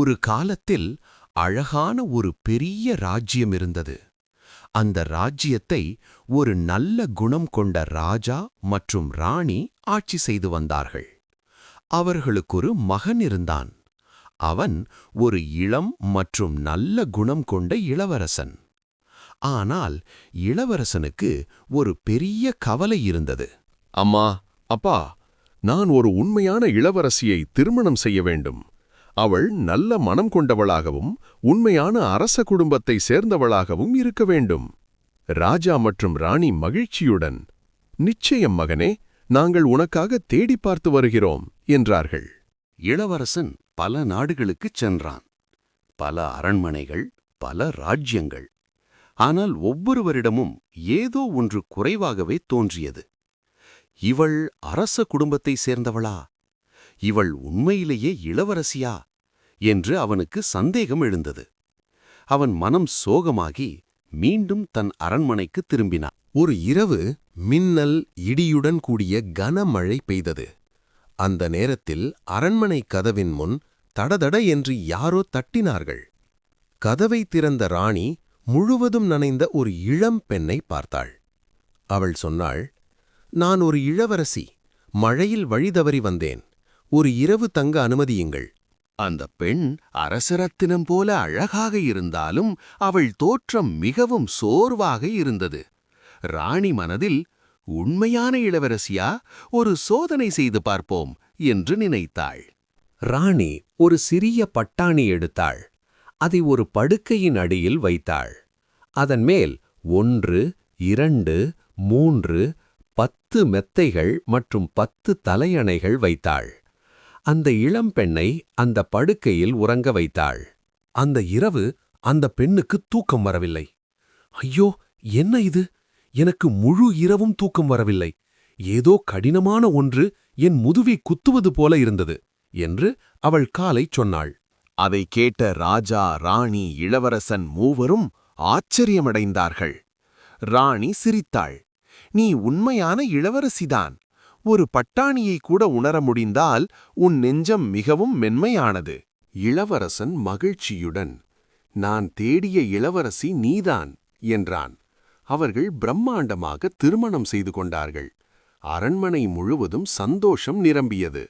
ஒரு காலத்தில் அழகான ஒரு பெரிய ராஜ்யம் இருந்தது. அந்த ராஜ்யத்தை ஒரு நல்ல குணம் கொண்ட ராஜா மற்றும் ராணி ஆட்சி செய்து வந்தார்கள். அவர்களுக்கொரு மகன் இருந்தான். அவன் ஒரு இளம் மற்றும் நல்ல குணம் கொண்ட இளவரசன். ஆனால் இளவரசனுக்கு ஒரு பெரிய கவலை இருந்தது. அம்மா அப்பா நான் ஒரு உண்மையான இளவரசியை திருமணம் செய்ய வேண்டும். அவள் நல்ல மனம் கொண்டவளாகவும் உண்மையான அரச குடும்பத்தை சேர்ந்தவளாகவும் இருக்க வேண்டும். ராஜா மற்றும் ராணி மகிழ்ச்சியுடன் நிச்சயம் மகனே நாங்கள் உனக்காக தேடி பார்த்து வருகிறோம் என்றார்கள். இளவரசன் பல நாடுகளுக்குச் சென்றான். பல அரண்மனைகள் பல ராஜ்யங்கள். ஆனால் ஒவ்வொருவரிடமும் ஏதோ ஒன்று குறைவாகவே தோன்றியது. இவள் அரச குடும்பத்தை சேர்ந்தவளா? இவள் உண்மையிலேயே இளவரசியா? என்று அவனுக்கு சந்தேகம் எழுந்தது. அவன் மனம் சோகமாகி மீண்டும் தன் அரண்மனைக்கு திரும்பினான். ஒரு இரவு மின்னல் இடியுடன் கூடிய கனமழை பெய்தது. அந்த நேரத்தில் அரண்மனை கதவின் முன் தடதட என்று யாரோ தட்டினார்கள். கதவை திறந்த ராணி முழுவதும் நனைந்த ஒரு இளம் பெண்ணை பார்த்தாள். அவள் சொன்னாள் நான் ஒரு இளவரசி. மழையில் வழிதவறி வந்தேன். ஒரு இரவு தங்க அனுமதியுங்கள். அந்த பெண் அரசரத்தினம் போல அழகாக இருந்தாலும் அவள் தோற்றம் மிகவும் சோர்வாக இருந்தது. ராணி மனதில் உண்மையான இளவரசியா ஒரு சோதனை செய்து பார்ப்போம் என்று நினைத்தாள். ராணி ஒரு சிறிய பட்டாணி எடுத்தாள். அதை ஒரு படுக்கையின் அடியில் வைத்தாள். அதன் மேல் ஒன்று இரண்டு மூன்று பத்து மெத்தைகள் மற்றும் பத்து தலையணைகள் வைத்தாள். அந்த இளம்பெண்ணை அந்த படுக்கையில் உறங்க வைத்தாள். அந்த இரவு அந்த பெண்ணுக்கு தூக்கம் வரவில்லை. ஐயோ என்ன இது? எனக்கு முழு இரவும் தூக்கம் வரவில்லை. ஏதோ கடினமான ஒன்று என் முதுவி குத்துவது போல இருந்தது என்று அவள் காலை சொன்னாள். அதை கேட்ட ராஜா ராணி இளவரசன் மூவரும் ஆச்சரியமடைந்தார்கள். ராணி சிரித்தாள். நீ உண்மையான இளவரசிதான். ஒரு பட்டாணியை கூட உணர முடிந்தால் உன் நெஞ்சம் மிகவும் மென்மையானது. இளவரசன் மகிழ்ச்சியுடன் நான் தேடிய இளவரசி நீதான் என்றான். அவர்கள் பிரம்மாண்டமாக திருமணம் செய்து கொண்டார்கள். அரண்மனை முழுவதும் சந்தோஷம் நிரம்பியது.